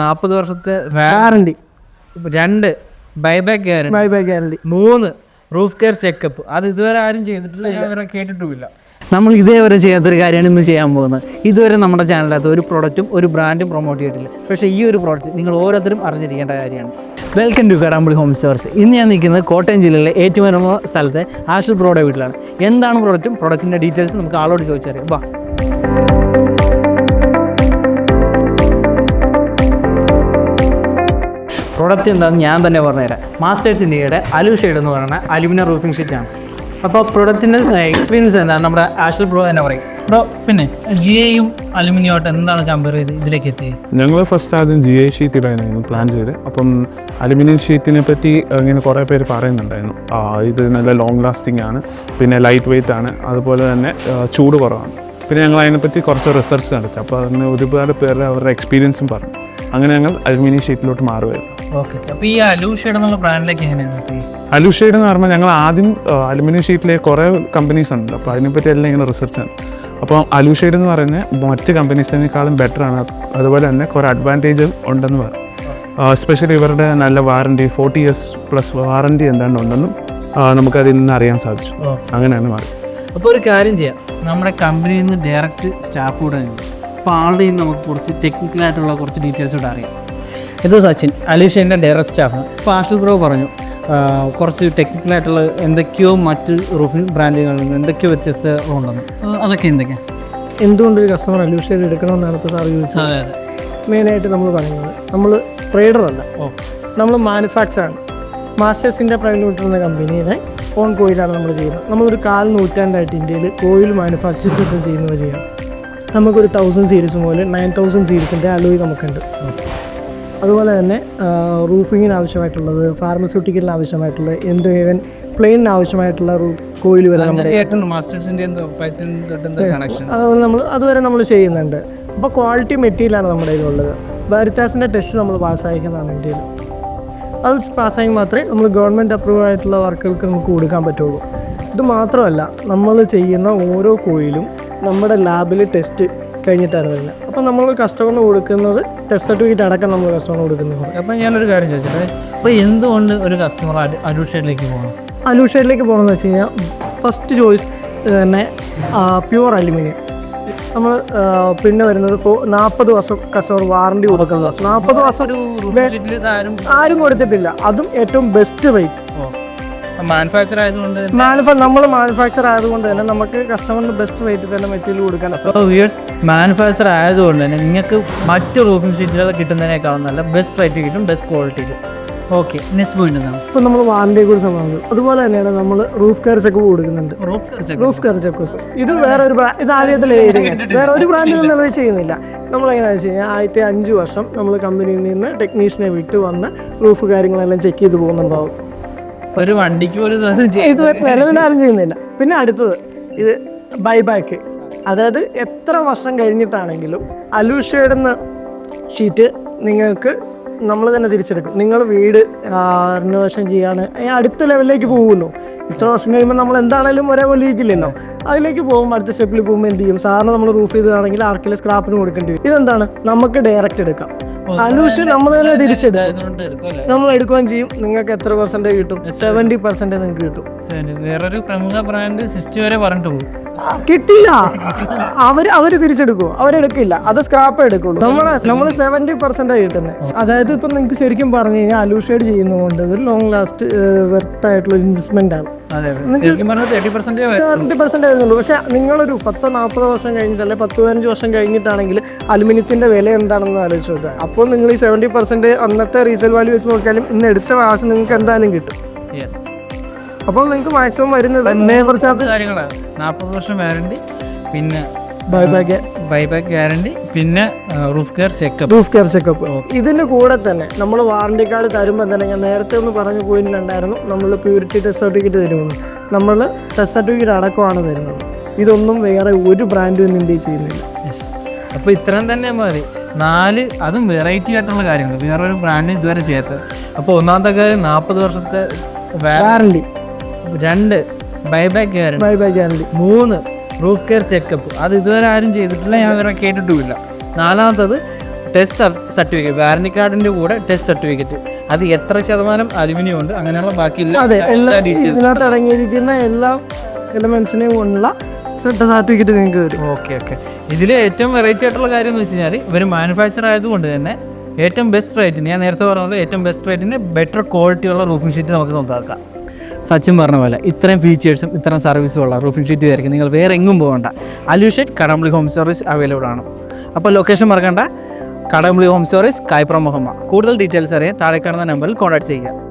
നാൽപ്പത് വർഷത്തെ വാറണ്ടി രണ്ട് buyback guarantee buy buy guarantee മൂന്ന് റൂഫ് കെയർ ചെക്കപ്പ് അത് ഇതുവരെ ആരും ചെയ്തിട്ടില്ല. ഞാൻ ഇവരെ കേട്ടിട്ടുമില്ല. നമ്മൾ ഇതേവരെ ചെയ്യാത്തൊരു കാര്യമാണ് ഇന്ന് ചെയ്യാൻ പോകുന്നത്. ഇതുവരെ നമ്മുടെ ചാനലിനകത്ത് ഒരു പ്രോഡക്റ്റും ഒരു ബ്രാൻഡും പ്രൊമോട്ട് ചെയ്തിട്ടില്ല. പക്ഷേ ഈ ഒരു പ്രോഡക്റ്റ് നിങ്ങൾ ഓരോരുത്തരും അറിഞ്ഞിരിക്കേണ്ട കാര്യമാണ്. Welcome to Kadampally home stores ഇന്ന് ഞാൻ നിൽക്കുന്നത് കോട്ടയം ജില്ലയിലെ ഏറ്റവും മനോഹര സ്ഥലത്തെ ആഷിൽ പ്രോയുടെ വീട്ടിലാണ്. എന്താണ് പ്രോഡക്റ്റും പ്രോഡക്റ്റിന്റെ ഡീറ്റെയിൽസ് നമുക്ക് ആളോട് ചോദിച്ചറിയാം. വാ. പ്രോഡക്റ്റ് എന്താണെന്ന് ഞാൻ തന്നെ പറഞ്ഞുതരാം. മാസ്റ്റേഴ്സ് ഇന്ത്യയുടെ അലു ഷെയ്ഡ് എന്ന് പറയുന്ന അലുമിനിയം റൂഫിംഗ് ഷീറ്റാണ് അപ്പോൾ പ്രൊഡക്റ്റിന്റെ എക്സ്പീരിയൻസ് എന്താണ്? നമ്മുടെ ആഷൽ പ്രോ തന്നെ പറയും. ബ്രോ പിന്നെ ജി എയും അലുമിനിയം ആയിട്ട് എന്താണ് കമ്പയർ ചെയ്ത് ഇതിലേക്ക് എത്തിയത് ഞങ്ങൾ ഫസ്റ്റ് ആദ്യം ജി ഐ ഷീറ്റ് ഇടാനായിരുന്നു പ്ലാൻ ചെയ്ത് അപ്പം അലുമിനിയം ഷീറ്റിനെ പറ്റി ഇങ്ങനെ കുറേ പേര് പറയുന്നുണ്ടായിരുന്നു. ആ, ഇത് നല്ല ലോങ് ലാസ്റ്റിംഗ് ആണ്. പിന്നെ ലൈറ്റ് വെയിറ്റ് ആണ്. അതുപോലെ തന്നെ ചൂട് കുറവാണ്. പിന്നെ ഞങ്ങൾ അതിനെപ്പറ്റി കുറച്ച് റിസർച്ച് നടത്തി. അപ്പോൾ അതിന് ഒരുപാട് പേരുടെ അവരുടെ എക്സ്പീരിയൻസും പറഞ്ഞു. അങ്ങനെ ഞങ്ങൾ അലുമിനിയം ഷീറ്റിലോട്ട് മാറുമായിരുന്നു ഓക്കെ അപ്പോൾ ഈ എന്നുള്ള ബ്രാൻഡിലേക്ക് എങ്ങനെയാണ് എന്ന് പറഞ്ഞാൽ ഞങ്ങൾ ആദ്യം അലുമിനിയം ഷീറ്റിലെ കുറേ കമ്പനീസ് ഉണ്ട്. അപ്പോൾ അതിനെപ്പറ്റി എല്ലാം ഇങ്ങനെ റിസർച്ച് ആണ്. അപ്പോൾ അലുഷെയ്ഡ് എന്ന് പറയുന്നത് മറ്റ് കമ്പനീസിനേക്കാളും ബെറ്റർ ആണ്. അതുപോലെ തന്നെ കുറേ അഡ്വാന്റേജ് ഉണ്ടെന്ന് പറയും എസ്പെഷ്യലി ഇവരുടെ നല്ല warranty forty years plus warranty എന്താണ് ഉണ്ടെന്നും നമുക്ക് നമുക്കതിൽ നിന്ന് അറിയാൻ സാധിച്ചു. അങ്ങനെയാണ് മാറി. അപ്പോൾ ഒരു കാര്യം ചെയ്യാം. നമ്മുടെ കമ്പനിയിൽ നിന്ന് ഡയറക്റ്റ് സ്റ്റാഫ് കൂടെ അപ്പോൾ ആളുടെ നമുക്ക് കുറച്ച് ടെക്നിക്കലായിട്ടുള്ള കുറച്ച് ഡീറ്റെയിൽസ് കൂടെ അറിയാം. ഇത് സച്ചിൻ അലീഷന്റെ ഡയറക്ട് സ്റ്റാഫാണ് അപ്പോൾ ആഷിൽ ബ്രോ പറഞ്ഞു കുറച്ച് ടെക്നിക്കലായിട്ടുള്ള എന്തൊക്കെയോ മറ്റ് റൂഫിംഗ് ബ്രാൻഡുകളിൽ നിന്ന് എന്തൊക്കെയോ വ്യത്യസ്ത ഉണ്ടെന്ന്. അതൊക്കെ എന്തൊക്കെയാണ് എന്തുകൊണ്ട് ഒരു കസ്റ്റമർ അലൂഷേഡ് എടുക്കണമെന്നാണ് ഇപ്പോൾ സാർ ചോദിച്ചത്? മെയിനായിട്ട് നമ്മൾ പറയുന്നത് നമ്മൾ ട്രേഡറല്ല ഓ. നമ്മൾ മാനുഫാക്ചർ ആണ്. മാസ്റ്റേഴ്സിന്റെ പ്രൈവറ്റ് കിട്ടുന്ന കമ്പനിയുടെ ഓൺ കോയിലാണ് നമ്മൾ ചെയ്യുന്നത്. നമ്മളൊരു കാൽ നൂറ്റാണ്ടായിട്ട് ഇന്ത്യയിൽ കോയിൽ മാനുഫാക്ചറിംഗ് ചെയ്യുന്ന വരികയാണ് നമുക്കൊരു തൗസൻഡ് സീരീസ് മുതൽ നയൻ തൗസൻഡ് സീരീസിന്റെ അലോയി നമുക്കുണ്ട്. അതുപോലെ തന്നെ റൂഫിങ്ങിന് ആവശ്യമായിട്ടുള്ളത് ഫാർമസ്യൂട്ടിക്കലിന് ആവശ്യമായിട്ടുള്ളത് എന്ത് ഈവൻ പ്ലെയിനിന് ആവശ്യമായിട്ടുള്ള കോയിൽ വരെ അതുപോലെ നമ്മൾ അതുവരെ നമ്മൾ ചെയ്യുന്നുണ്ട്. അപ്പോൾ ക്വാളിറ്റി മെറ്റീരിയലാണ് നമ്മുടെ കയ്യിലുള്ളത്. വരിത്താസിന്റെ ടെസ്റ്റ് നമ്മൾ പാസ്സായിരിക്കുന്നതാണ് ഇന്ത്യയിൽ. അത് പാസ്സായി മാത്രമേ നമ്മൾ ഗവൺമെന്റ് അപ്രൂവ് ആയിട്ടുള്ള വർക്കുകൾക്ക് നമുക്ക് കൊടുക്കാൻ പറ്റുള്ളൂ. ഇത് മാത്രമല്ല നമ്മൾ ചെയ്യുന്ന ഓരോ കോയിലും നമ്മുടെ ലാബിൽ ടെസ്റ്റ് കഴിഞ്ഞിട്ടാണ് വരുന്നത്. അപ്പോൾ നമ്മൾ കസ്റ്റമറിന് കൊടുക്കുന്നത് ടെസ്റ്റ് സർട്ടിഫിക്കറ്റ് അടക്കം നമ്മൾ കസ്റ്റമറിന് കൊടുക്കുന്നത്. അപ്പം ഞാനൊരു കാര്യം ചോദിച്ചത് അപ്പോൾ എന്തുകൊണ്ട് ഒരു കസ്റ്റമർ അലൂഷേഡിലേക്ക് പോകണം അലൂഷേഡിലേക്ക് പോകണമെന്ന് വെച്ച് കഴിഞ്ഞാൽ ഫസ്റ്റ് ചോയ്സ് തന്നെ പ്യുവർ അലുമിനിയം നമ്മൾ പിന്നെ വരുന്നത് ഫോ നാൽപ്പത് വർഷം കസ്റ്റമർ വാറണ്ടി കൊടുക്കുന്നത് നാൽപ്പത് വർഷം. ആരും കൊടുത്തിട്ടില്ല. അതും ഏറ്റവും ബെസ്റ്റ് റേറ്റ് മാനുഫാക്ചർ ആയതുകൊണ്ട് മാനുഫ നമ്മൾ മാനുഫാക്ചർ ആയതുകൊണ്ട് തന്നെ നമുക്ക് കസ്റ്റമറിന് ബെസ്റ്റ് റേറ്റിൽ തന്നെ മെറ്റീരിയൽ കൊടുക്കാൻ വ്യൂയേഴ്സ് മാനുഫാക്ചർ ആയതുകൊണ്ട് തന്നെ നിങ്ങൾക്ക് മറ്റ് റൂഫിംഗ് ഷീറ്റുകൾ കിട്ടുന്നതിനേക്കാളും നല്ല ബെസ്റ്റ് റേറ്റ് കിട്ടും best quality okay next point ഇപ്പം നമ്മൾ വാറണ്ടിയെ കുറിച്ച് സംഭവം അതുപോലെ തന്നെയാണ് നമ്മൾ റൂഫ് കെയർ ചെക്ക് കൊടുക്കുന്നുണ്ട്. റൂഫ് കെയർ ചെക്ക് ഇത് വേറെ ഒരു ഇത് ആദ്യത്തിൽ വേറെ ഒരു ബ്രാൻഡിൽ നിന്ന് നമ്മൾ ചെയ്യുന്നില്ല. നമ്മൾ എങ്ങനെയാണെന്ന് വെച്ച് കഴിഞ്ഞാൽ ആദ്യത്തെ അഞ്ച് വർഷം നമ്മൾ കമ്പനിയിൽ നിന്ന് ടെക്നീഷ്യനെ വിട്ട് വന്ന് റൂഫ് കാര്യങ്ങളെല്ലാം ചെക്ക് ചെയ്ത് പോകുന്നുണ്ടാവും. ഒരു വണ്ടിക്ക് പോലും ഇത് നിലവിലാരും ചെയ്യുന്നില്ല. പിന്നെ അടുത്തത് ഇത് ബൈബാക്ക് അതായത് എത്ര വർഷം കഴിഞ്ഞിട്ടാണെങ്കിലും അലൂഷയുടെ ഷീറ്റ് നിങ്ങൾക്ക് നമ്മൾ തന്നെ തിരിച്ചെടുക്കും. നിങ്ങൾ വീട് റിനോവേഷൻ ചെയ്യാണ്. അടുത്ത ലെവലിലേക്ക് പോകുന്നു. ഇത്ര വർഷം കഴിയുമ്പോൾ നമ്മൾ എന്താണേലും ഒരേപോലെ ഇരിക്കില്ലല്ലോ അതിലേക്ക് പോകും അടുത്ത സ്റ്റെപ്പിൽ പോകുമ്പോൾ എന്ത് ചെയ്യും? സാറിന് നമ്മൾ റൂഫ് ചെയ്തതാണെങ്കിൽ ആർക്കെങ്കിലും സ്ക്രാപ്പിന് കൊടുക്കേണ്ടി വരും. ഇതെന്താണ്? നമുക്ക് ഡയറക്റ്റ് എടുക്കാം. അലൂഷൻ നമ്മൾ തന്നെ തിരിച്ചെടുക്കും. നമ്മൾ എടുക്കുകയും ചെയ്യും. നിങ്ങൾക്ക് എത്ര പെർസെന്റേജ് കിട്ടും? സെവന്റി പെർസെന്റേജ് നിങ്ങൾക്ക് കിട്ടും. വേറൊരു പ്രമുഖ ബ്രാൻഡ് സിസ്റ്റി വരെ പറഞ്ഞിട്ട് പോകും കിട്ടില്ല. അവർ അവർ തിരിച്ചെടുക്കും. അവരെടുക്കില്ല അത് സ്ക്രാപ്പ് എടുക്കുള്ളൂ. നമ്മളെ നമ്മൾ സെവന്റി പെർസെന്റാണ് കിട്ടുന്നത് അതായത് ഇപ്പം നിങ്ങൾക്ക് ശരിക്കും പറഞ്ഞു കഴിഞ്ഞാൽ അലൂഷേഡ് ചെയ്യുന്നതുകൊണ്ട് ഒരു ലോങ് ലാസ്റ്റ് വെർത്ത് ആയിട്ടുള്ള ഇൻവെസ്റ്റ്മെന്റ് ആണ്. പക്ഷെ തേർട്ടി നിങ്ങളൊരു പത്തോ നാൽപ്പത് വർഷം കഴിഞ്ഞിട്ട് അല്ലെങ്കിൽ പത്ത് പതിനഞ്ച് വർഷം കഴിഞ്ഞിട്ടാണെങ്കിൽ അലുമിനിയത്തിന്റെ വില എന്താണെന്ന് ആലോചിച്ച് നോക്കുക. അപ്പോൾ നിങ്ങൾ ഈ സെവന്റി പെർസെന്റ് അന്നത്തെ റീസെയിൽ വാല്യൂ വെച്ച് നോക്കിയാലും ഇന്ന് എടുത്ത വാശം നിങ്ങൾക്ക് എന്തായാലും കിട്ടും. യെസ് അപ്പോൾ നിങ്ങൾക്ക് മാക്സിമം വരുന്നത് ചാർജ് കാര്യങ്ങളാണ്. നാൽപ്പത് വർഷം വാറണ്ടി പിന്നെ ബൈബാക്ക് ഗ്യാരണ്ടി പിന്നെ roof care checkup roof care checkup ഇതിന് കൂടെ തന്നെ നമ്മൾ വാറണ്ടി കാർഡ് തരുമ്പോൾ തന്നെ ഞാൻ നേരത്തെ ഒന്ന് പറഞ്ഞു പോയിട്ടുണ്ടായിരുന്നു നമ്മൾ പ്യൂരിറ്റി ടെസ്റ്റ് സർട്ടിഫിക്കറ്റ് തരുമെന്ന് നമ്മൾ ടെസ്റ്റ് സർട്ടിഫിക്കറ്റ് അടക്കമാണ് തരുന്നത്. ഇതൊന്നും വേറെ ഒരു ബ്രാൻഡും ഇന്ന് ഇന്ത്യ ചെയ്യുന്നില്ല. യെസ് അപ്പോൾ ഇത്രയും തന്നെ മതി. നാല് അതും വെറൈറ്റി ആയിട്ടുള്ള കാര്യങ്ങൾ വേറൊരു ബ്രാൻഡ് ഇതുവരെ ചെയ്യാത്തത്. അപ്പോൾ ഒന്നാമത്തെ കാര്യം നാൽപ്പത് വർഷത്തെ വാറണ്ടി രണ്ട് buyback guarantee buy buy guarantee മൂന്ന് റൂഫ് കെയർ ചെക്കപ്പ് അത് ഇതുവരെ ആരും ചെയ്തിട്ടില്ല ഞാൻ ഇവരെ കേട്ടിട്ടുമില്ല. നാലാമത്തത് ടെസ്റ്റ് സർട്ടിഫിക്കറ്റ് വാറണ്ടി കാർഡിന്റെ കൂടെ ടെസ്റ്റ് സർട്ടിഫിക്കറ്റ് അത് എത്ര ശതമാനം അലുമിനിയം ഉണ്ട് അങ്ങനെയുള്ള ബാക്കി അതെ എല്ലാ ഡീറ്റെയിൽസ് ഇതിനകത്ത് അടങ്ങിയിരിക്കുന്ന എല്ലാ എലമെന്റ്സിനെയും ഉള്ള സർട്ടിഫിക്കറ്റ് നിങ്ങൾക്ക് വരും ഓക്കെ ഓക്കെ ഇതിൽ ഏറ്റവും വെറൈറ്റി ആയിട്ടുള്ള കാര്യം എന്ന് വെച്ച് കഴിഞ്ഞാൽ ഇവർ മാനുഫാക്ചർ ആയതുകൊണ്ട് തന്നെ ഏറ്റവും ബെസ്റ്റ് റേറ്റിന് ഞാൻ നേരത്തെ പറഞ്ഞത് ഏറ്റവും ബെസ്റ്റ് റേറ്റിന് ബെറ്റർ ക്വാളിറ്റിയുള്ള റൂഫിംഗ് ഷീറ്റ് നമുക്ക് സ്വന്തമാക്കാം. സച്ചിൻ പറഞ്ഞ പോലെ ഇത്രയും ഫീച്ചേഴ്സും ഇത്രയും സർവീസും ഉള്ള റൂഫിംഗ് ഷീറ്റ് ആയിരിക്കും നിങ്ങൾ വേറെ എങ്ങും പോകണ്ട. Alushade Kadampally home service available ആണ്. അപ്പോൾ ലൊക്കേഷൻ മറക്കണ്ട. കടമ്പളി ഹോം സർവീസ് കായ്പ്ര മുഹമ്മ കൂടുതൽ ഡീറ്റെയിൽസ് അറിയാൻ താഴെ കാണുന്ന നമ്പറിൽ കോൺടാക്ട് ചെയ്യുക.